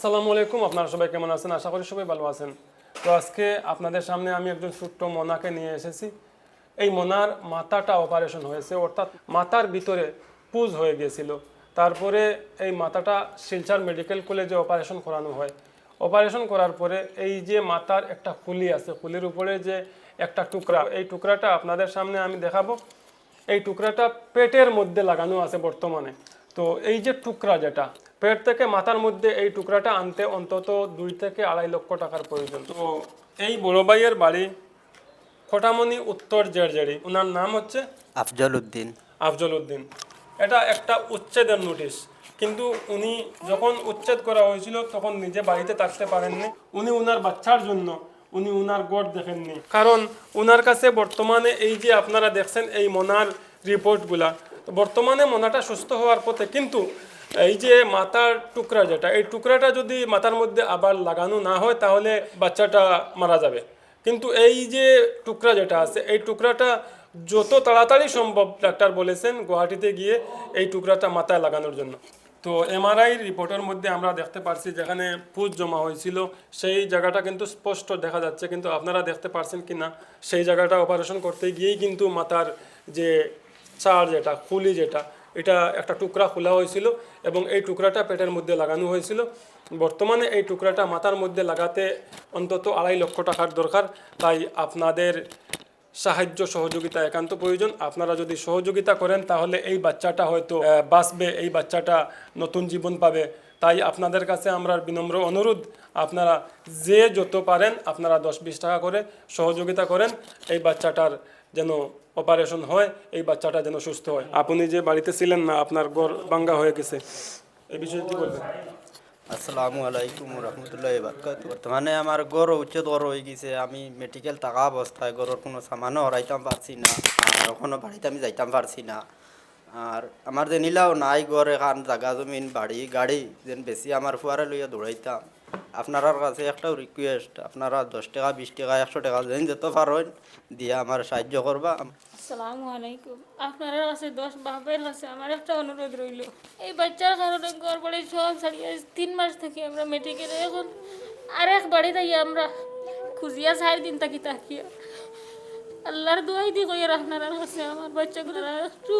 আসসালামু আলাইকুম। আপনারা সবাই কেমন আছেন? আশা করি সবাই ভালো আছেন। তো আজকে আপনাদের সামনে আমি একজন ছোট্ট মোনাকে নিয়ে এসেছি। এই মোনার মাথাটা অপারেশন হয়েছে, অর্থাৎ মাথার ভিতরে পুজ হয়ে গিয়েছিল তারপরে এই মাথাটা শিলচর মেডিকেল কলেজে অপারেশন করানো হয়। অপারেশন করার পরে এই যে মাথার একটা খুলি আছে, খুলির উপরে যে একটা টুকরা, এই টুকরাটা আপনাদের সামনে আমি দেখাবো। এই টুকরাটা পেটের মধ্যে লাগানো আছে বর্তমানে। তো এই যে টুকরা যেটা পেট থেকে মাথার মধ্যে এই টুকরাটা আনতে অন্তত দুই থেকে আড়াই লক্ষ টাকার প্রয়োজন। তো এই বড় ভাইয়ের বাড়ি খোটামণি উত্তর জেরজেড়ি ওনার নাম হচ্ছে আফজল উদ্দিন আফজল উদ্দিন এটা একটা উচ্ছেদের নোটিশ কিন্তু উনি যখন উচ্ছেদ করা হয়েছিল তখন নিজে বাড়িতে থাকতে পারেননি। উনি উনার বাচ্চার জন্য উনি উনার গড় দেখেননি। কারণ উনার কাছে বর্তমানে এই যে আপনারা দেখছেন এই মনার রিপোর্টগুলা তো বর্তমানে মনাটা সুস্থ হওয়ার পথে কিন্তু এই যে মাথার টুকরা যেটা, এই টুকরাটা যদি মাথার মধ্যে আবার লাগানো না হয়, তাহলে বাচ্চাটা মারা যাবে। কিন্তু এই যে টুকরা যেটা আছে, এই টুকরাটা যত তাড়াতাড়ি সম্ভব ডাক্তার বলেছেন গুয়াহাটিতে গিয়ে এই টুকরাটা মাথায় লাগানোর জন্য। তো এমআরআই রিপোর্টের মধ্যে আমরা দেখতে পারছি, যেখানে পুজ জমা হয়েছিল, সেই জায়গাটা কিন্তু স্পষ্ট দেখা যাচ্ছে। কিন্তু আপনারা দেখতে পারছেন কি না, সেই জায়গাটা অপারেশন করতে গিয়েই কিন্তু মাথার যে চার যেটা, খুলি যেটা এটা একটা টুকরা খোলা হয়েছিল এবং এই টুকরাটা পেটের মধ্যে লাগানো হয়েছিল। বর্তমানে এই টুকরাটা মাথার মধ্যে লাগাতে অন্তত আড়াই লক্ষ টাকার দরকার। তাই আপনাদের সাহায্য সহযোগিতা একান্ত প্রয়োজন। আপনারা যদি সহযোগিতা করেন, তাহলে এই বাচ্চাটা হয়তো বাঁচবে, এই বাচ্চাটা নতুন জীবন পাবে। তাই আপনাদের কাছে আমরা বিনম্র অনুরোধ, আপনারা যে যত পারেন, আপনারা দশ বিশ টাকা করে সহযোগিতা করেন। এই বাচ্চাটার যেন অপারেশন হয়, এই বাচ্চাটা যেন সুস্থ হয়। আপনি যে বাড়িতে ছিলেন না, আপনার গড় ভাঙ্গা হয়ে গেছে। এই বিষয়ে কি বলবেন? আসসালামু আলাইকুম রহমতুল্লাহ বারকাত বর্তমানে আমার গরু উচ্ছেদ গরু হয়ে গেছে। আমি মেডিকেল থাকা অবস্থায় গরুর কোনো সামানও হরাইতাম পারছি না, আর ওখানে বাড়িতে আমি যাইতাম পারছি না। আর আমার যে নিলাও নাই গড় এখান জাগা জমিন, বাড়ি, গাড়ি, যেন বেশি আমার ফুয়ারে লইয়া দৌড়াইতাম। আপনার কাছে একটা রিকোয়েস্ট আপনারা দশ টাকা, বিশ টাকা, একশো টাকা যেন যেতে পারেন, দিয়ে আমার সাহায্য করবা। আসসালামু আলাইকুম। আপনার কাছে দশ বাপের কাছে আমার একটা অনুরোধ রইল। এই বাচ্চার কারণে ঘর বাড়ি সব ছাড়িয়ে তিন মাস থেকে আমরা মেডিকেলে এখন আর এক বাড়ি থাকি আমরা। খুঁজিয়া চার দিন থাকি তাকিয়া আল্লাহর দোয়াই দি কই আর আপনার কাছে আমার বাচ্চাগুলো একটু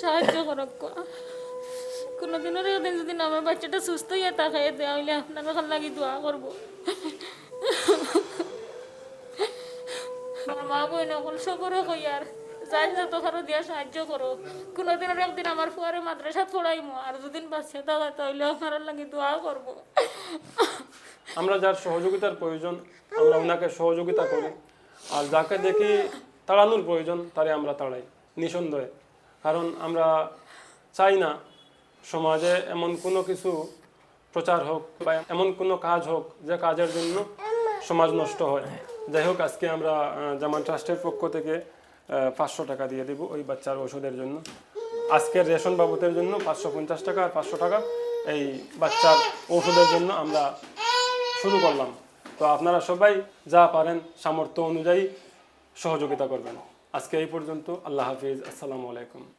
সাহায্য করক। কোনোদিনের একদিন যদি আমার বাচ্চাটা সুস্থ হইয়া থাকে তাহলে আপনার কাছে লাগি দোয়া করব আমার মা বোন এখন সকলে কই আর যাই যত কারও দিয়া সাহায্য করো কোনোদিন আর একদিন আমার ফুয়ারে মাদ্রাসা পড়াইমো আর দুদিন বাচ্চা থাকা তাহলে আপনার লাগে দোয়া করব আমরা যার সহযোগিতার প্রয়োজন আমরা ওনাকে সহযোগিতা করি আর যাকে দেখি তাড়ানোর প্রয়োজন, তারে আমরা তাড়াই, নিঃসন্দেহে। কারণ আমরা চাই না সমাজে এমন কোনো কিছু প্রচার হোক বা এমন কোনো কাজ হোক যে কাজের জন্য সমাজ নষ্ট হয়। যাই হোক, আজকে আমরা জামান ট্রাস্টের পক্ষ থেকে পাঁচশো টাকা দিয়ে দেব ওই বাচ্চার ওষুধের জন্য। আজকের রেশন বাবদের জন্য পাঁচশো পঞ্চাশ টাকা আর পাঁচশো টাকা এই বাচ্চার ওষুধের জন্য আমরা শুরু করলাম। তো আপনারা সবাই যা পারেন সামর্থ্য অনুযায়ী সহযোগিতা করবেন। আজকে এই পর্যন্ত, আল্লাহ হাফিজ। আসসালামু আলাইকুম।